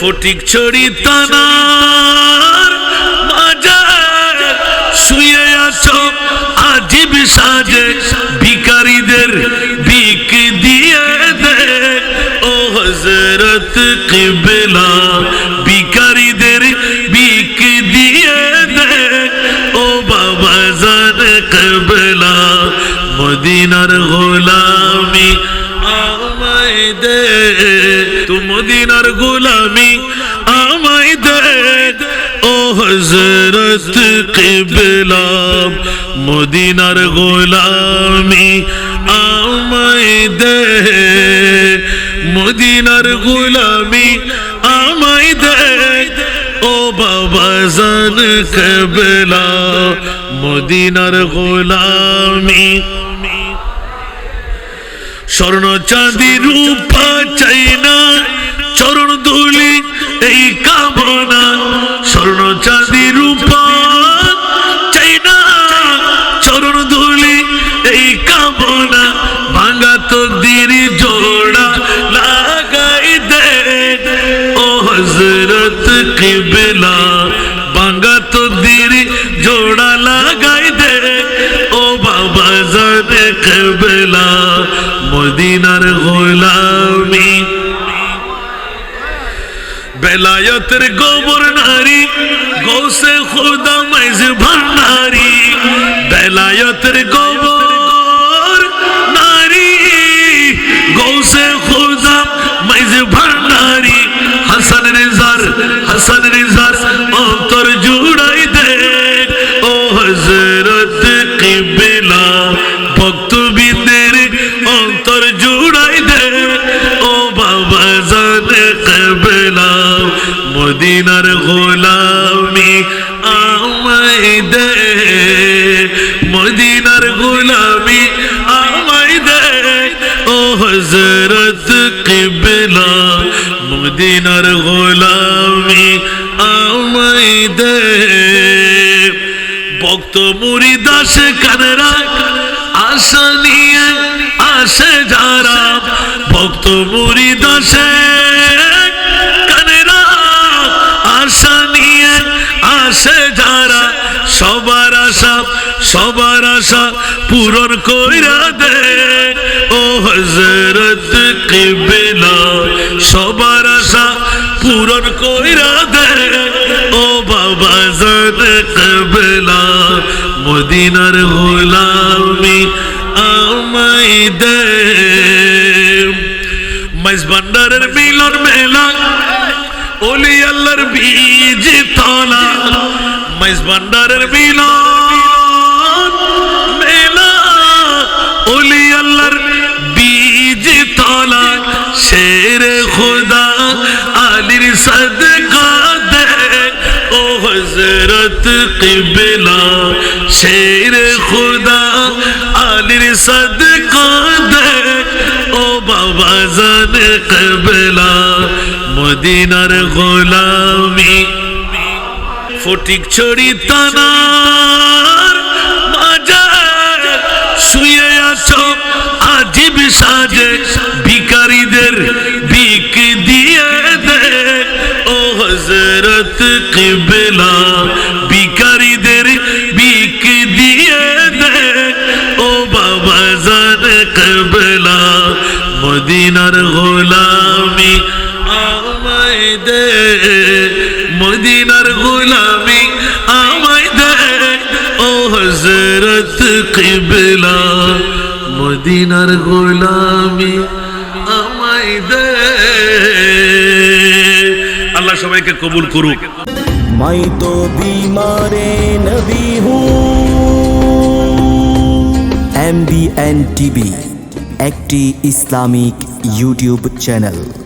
ফটিক ছড়ি তানার মাজার শুয়ে আছো, আজিব সাজে ভিকারীদের বিক দিয়ে দে। ও হজরত কিবলা মদিনার গোলামি, আমায় দে। তু মদিনার গোলামি, আমায় দে। ও হজরত কিবলা, মদিনার গোলামি, আমায় দে। মদিনার গোলামি, আমায় দে। ও বাবা জান কবলা, মদিনার গোলামি স্বর্ণ চাঁদি রূপা চাই না, চরণ দুলি এই কামনা। স্বর্ণ চাঁদি রূপা চাই না, চরণ দুলি এই কামনা। ভাঙা তো দিরি জোড়া লাগাই দে। ও হজরত কিবলা, ভাঙা তো দিরি জোড়া লাগাই দে। ও বাবা জানে কবলা মদিনার গোলামি। বেলায়তের গোবর নারী, গৌসে খুদা মাইজ ভান্ডারি বেলায়তের গোবর নারী, গৌসে খুদা মাইজ ভান্ডারি হাসান রেজার হাসান রেজার অন্তর জুড়াই দে। ও হজরত কিবলা ভক্তবিন্দের অন্তর জুড়াই দে। ও বাবা, জানে কবলা, মদিনার গোলামি আমায় দে। মদিনার গোলামি আমায় দে। ও হজরত কিবলা, মদিনার গোলামি আমায় দে। ভক্ত মুড়ি দাসে কানেরা আশা আসে যারা ভক্ত মুড়ি দাসে কানেরা আশা নিয়ে আসে যারা। সবার আশা সবার আশা পূরণ কইরা দে। ও হজরত কিবলা, সবার আশা পূরণ কইরা দে। ও বাবা জান কবলা, মদিনার গোলামি। মাইজ ভান্ডারের মিলন মেলা। ওলি আল্লাহর বীজ তলা। মাইজ ভান্ডারের মিলন মেলা। ওলি আল্লাহর বীজ তলা। শের খুদা আলির সদকা দে ও হজরত কিবলা, শের খুদা আলির সদকা কবলা মদিনার গোলামি। ফটিক ছড়ি তানার মাজার শুয়ে আছো, আজিব সাজে, ভিকারীদের বিক দিয়ে দে। ও হজরত কিবলা মদিনার গোলামি, আমায় দে, মদিনার গোলামি, আমায় দে, ও হজরত কিবলা, মদিনার গোলামি, আমায় দে। আল্লাহ সবাইকে কবুল করুক। মাই তো বিমারে নবী হু এম বি এন টিভি, একটি ইসলামিক YouTube channel.